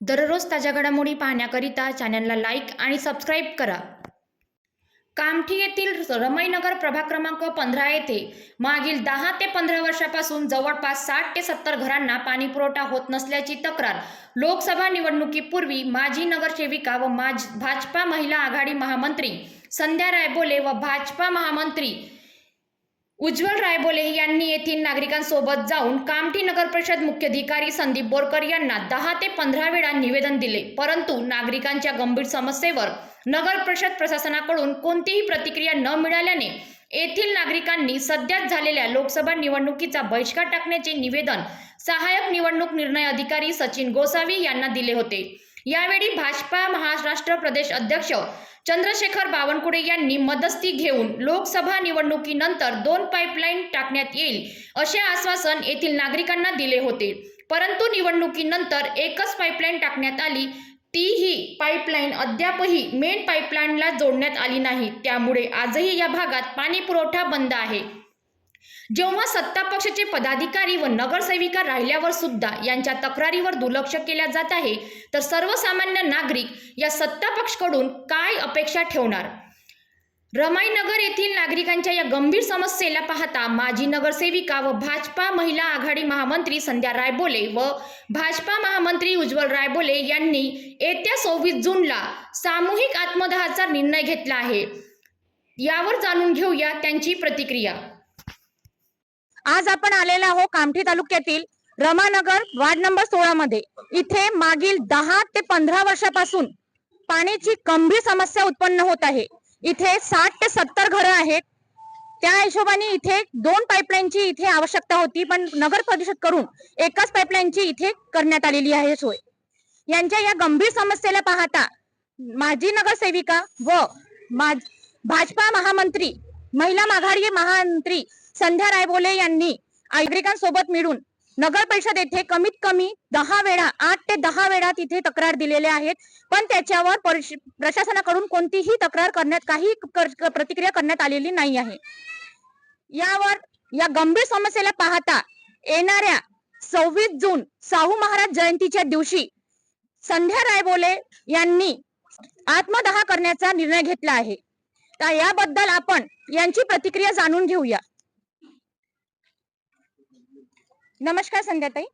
दररोज ताज्या घडामोडी पाहण्याकरिता चॅनलला लाईक आणि सबस्क्राईब करा. कामठी येथील रमईनगर प्रभाग क्रमांक पंधरा येथे मागील दहा ते पंधरा वर्षापासून जवळपास साठ ते सत्तर घरांना पाणीपुरवठा होत नसल्याची तक्रार लोकसभा निवडणुकीपूर्वी माजी नगरसेविका व माज भाजपा महिला आघाडी महामंत्री संध्या रायबोले व भाजपा महामंत्री उज्ज्वल रायबोले यांनी येथील नागरिकांसोबत जाऊन कामठी नगर परिषद मुख्याधिकारी संदीप बोरकर यांना दहा ते पंधरा वेळा निवेदन दिले. परंतु नागरिकांच्या गंभीर समस्येवर नगर परिषद प्रशासनाकडून कोणतीही प्रतिक्रिया न मिळाल्याने येथील नागरिकांनी सध्याच झालेल्या लोकसभा निवडणुकीचा बहिष्कार टाकण्याचे निवेदन सहाय्यक निवडणूक निर्णय अधिकारी सचिन गोसावी यांना दिले होते. यावेळी भाजपा महाराष्ट्र प्रदेश अध्यक्ष चंद्रशेखर बावनकुळे यांनी मदस्ती घेऊन लोकसभा निवडणुकीनंतर दोन पाईपलाईन टाकण्यात येईल असे आश्वासन येथील नागरिकांना दिले होते. परंतु निवडणुकीनंतर एकच पाईपलाईन टाकण्यात आली. ती ही पाईपलाईन अद्यापही मेन पाईपलाईनला जोडण्यात आली नाही. त्यामुळे आजही या भागात पाणी पुरवठा बंद आहे. जेव्हा सत्ता पक्षाचे पदाधिकारी व नगरसेविका राहिल्यावर सुद्धा यांच्या तक्रारीवर दुर्लक्ष केल्या जात आहे तर सर्वसामान्य नागरिक या सत्ता पक्षकडून काय अपेक्षा ठेवणार? रमाईनगर येथील नागरिकांच्या या गंभीर समस्येला पाहता माजी नगरसेविका व भाजपा महिला आघाडी महामंत्री संध्या रायबोले व भाजपा महामंत्री उज्ज्वल रायबोले यांनी येत्या सव्वीस जूनला सामूहिक आत्मदहाचा निर्णय घेतला आहे. यावर जाणून घेऊया त्यांची प्रतिक्रिया. आज आपण आलेलो आहोत कामठी तालुक्यातील रमानगर वार्ड नंबर सोळा मध्ये. इथे मागील दहा ते पंधरा वर्षापासून पाण्याची गंभीर समस्या उत्पन्न होत आहे. इथे साठ ते सत्तर घरं आहेत. त्या हिशोबाने इथे दोन पाईपलाईनची इथे आवश्यकता होती पण नगर परिषद करून एकाच पाईपलाईनची इथे करण्यात आलेली आहे सोय. यांच्या या गंभीर समस्येला पाहता माजी नगरसेविका व भाजपा महामंत्री महिला माघारी महामंत्री संध्या रायबोले यांनी नागरिकांसोबत मिळून नगर परिषद येथे कमीत कमी दहा वेळा आठ ते दहा वेळा तिथे तक्रार दिलेल्या आहेत. पण त्याच्यावर प्रशासनाकडून कोणतीही तक्रार करण्यात काही कर- प्रतिक्रिया करण्यात आलेली नाही आहे. यावर या गंभीर समस्येला पाहता येणाऱ्या सव्वीस जून शाहू महाराज जयंतीच्या दिवशी संध्या रायबोले यांनी आत्मदहा करण्याचा निर्णय घेतला आहे. तर याबद्दल आपण यांची प्रतिक्रिया जाणून घेऊया. नमस्कार संध्याताई.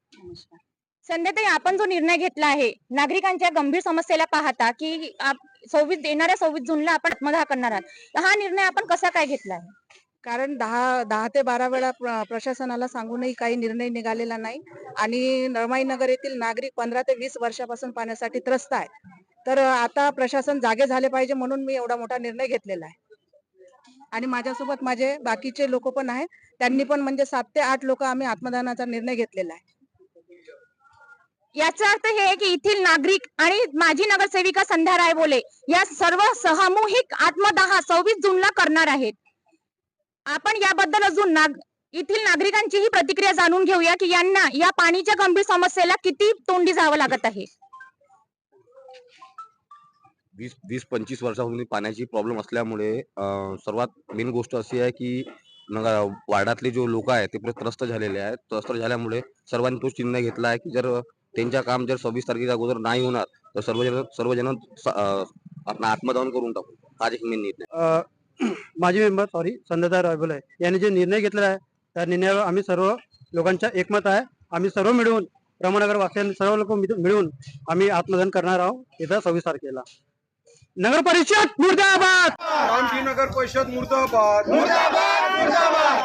संध्याताई आपण जो निर्णय घेतला आहे नागरिकांच्या गंभीर समस्येला पाहता की आप- सव्वीस येणाऱ्या सव्वीस जूनला आपण आत्मदहा करणार आहात. हा निर्णय आपण कसा काय घेतला आहे? कारण दहा दहा ते बारा वेळा प्र- प्रशासनाला सांगूनही काही निर्णय निघालेला नाही आणि नगर येथील नागरिक पंधरा ते वीस वर्षापासून पाण्यासाठी त्रस्त आहे तर आता प्रशासन जागे झाले पाहिजे म्हणून मी एवढा मोठा निर्णय घेतलेला आहे. आणि माझ्यासोबत माझे बाकीचे लोक पण आहेत. त्यांनी पण म्हणजे सात ते आठ लोक आम्ही आत्मदानाचा निर्णय घेतलेला आहे. याचा अर्थ हे आहे की येथील नागरिक आणि माजी नगरसेविका संध्या रायबोले या सर्व सामूहिक आत्मदहा सव्वीस जूनला करणार आहेत. आपण याबद्दल अजून नाग येथील नागरिकांचीही प्रतिक्रिया जाणून घेऊया की यांना या पाणीच्या गंभीर समस्येला किती तोंडी जावं लागत आहे? वीस वीस पंचवीस वर्षापासून पाण्याची प्रॉब्लेम असल्यामुळे सर्वात मेन गोष्ट अशी आहे की वार्डातले जो लोक आहेत ते पुढे त्रस्त झालेले आहेत. त्रस्त झाल्यामुळे सर्वांनी तोच निर्णय घेतला आहे की जर त्यांच्या काम जर सव्वीस तारखेच्या अगोदर नाही होणार तर सर्वजण सर्वजण आपण अं, आत्मदहन करून टाकू. हा एक मेन निर्णय. अ, माजी मेंबर सॉरी संध्याताई रायबोले यांनी जे निर्णय घेतलेला आहे त्या निर्णयावर आम्ही सर्व लोकांच्या एकमत आहे. आम्ही सर्व मिळून रमनगर वासियांनी सर्व लोक मिळून आम्ही आत्मदान करणार आहोत येत्या सव्वीस तारखेला. नगर परिषद मुर्दाबाद. कामठी नगर परिषद मुर्दाबाद. मुर्दाबाद मुर्दाबाद.